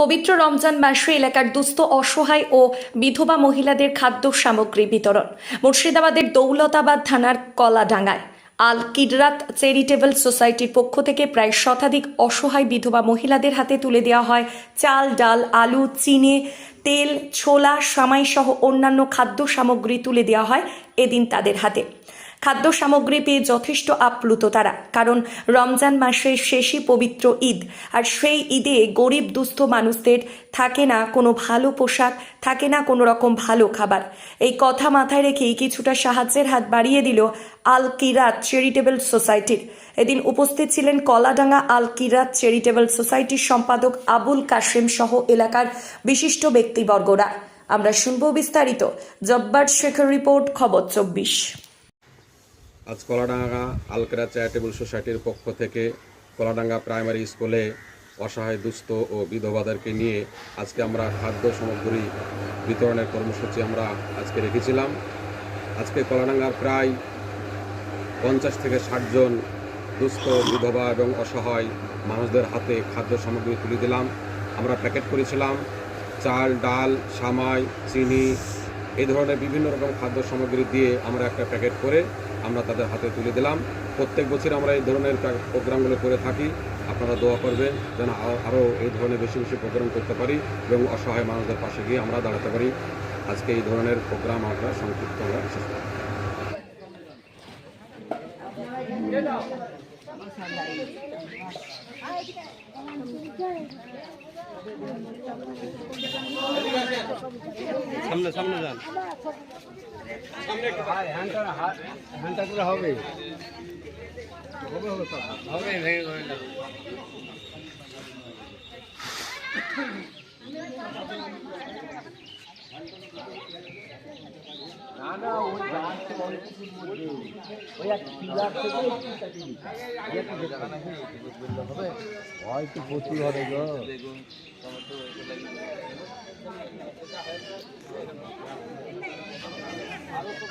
পবিত্র রমজান মাসে এলাকার দুস্থ, অসহায় ও বিধবা মহিলাদের খাদ্য সামগ্রী বিতরণ। মুর্শিদাবাদের দৌলতাবাদ থানার কলাডাঙ্গায় আল কিডরাত চ্যারিটেবল সোসাইটির পক্ষ থেকে প্রায় শতাধিক অসহায় বিধবা মহিলাদের হাতে তুলে দেওয়া হয় চাল, ডাল, আলু, চিনি, তেল, ছোলা সামাই সহ অন্যান্য খাদ্য সামগ্রী তুলে দেওয়া হয় এদিন তাদের হাতে। খাদ্য সামগ্রী পেয়ে যথেষ্ট আপ্লুত তারা। কারণ রমজান মাসের শেষই পবিত্র ঈদ, আর সেই ঈদে গরিব দুস্থ মানুষদের থাকে না কোনো ভালো পোশাক, থাকে না কোনো রকম ভালো খাবার। এই কথা মাথায় রেখেই কিছুটা সাহায্যের হাত বাড়িয়ে দিল আল কিরাত চ্যারিটেবল সোসাইটির এদিন উপস্থিত ছিলেন কলাডাঙ্গা আল কিরাত চ্যারিটেবল সোসাইটির সম্পাদক আবুল কাশেম সহ এলাকার বিশিষ্ট ব্যক্তিবর্গরা। আমরা শুনব বিস্তারিত। জব্বার শেখর রিপোর্ট, খবর চব্বিশ। আজ কলাডাঙ্গা আলকেরা চ্যারিটেবল সোসাইটির পক্ষ থেকে কলাডাঙ্গা প্রাইমারি স্কুলে অসহায়, দুস্থ ও বিধবাদেরকে নিয়ে আজকে আমরা খাদ্য সামগ্রী বিতরণের কর্মসূচি আমরা আজকে রেখেছিলাম। আজকে কলাডাঙ্গার প্রায় পঞ্চাশ থেকে ষাটজন দুস্থ, বিধবা এবং অসহায় মানুষদের হাতে খাদ্য সামগ্রী তুলে দিলাম। আমরা প্যাকেট করেছিলাম চাল, ডাল, সামাই, চিনি, এই ধরনের বিভিন্ন রকম খাদ্য সামগ্রী দিয়ে আমরা একটা প্যাকেট করে আমরা তাদের হাতে তুলে দিলাম। প্রত্যেক বছর আমরা এই ধরনের প্রোগ্রামগুলো করে থাকি। আপনারা দোয়া করবেন যেন আরও এই ধরনের বেশি বেশি প্রোগ্রাম করতে পারি এবং অসহায় মানুষদের পাশে গিয়ে আমরা দাঁড়াতে পারি। আজকে এই ধরনের প্রোগ্রাম আমরা সংক্ষিপ্ত আমরা শেষ করব। সামনে সামনে যান হ্যান্ডটা করে হবে হবে ভেঙে করে না না ওই গাছটা অনেকটির মধ্যে ওই এক পিলার থেকে একটু কেটে দিচ্ছে হয়তো প্রচুর হবে গো আরও তো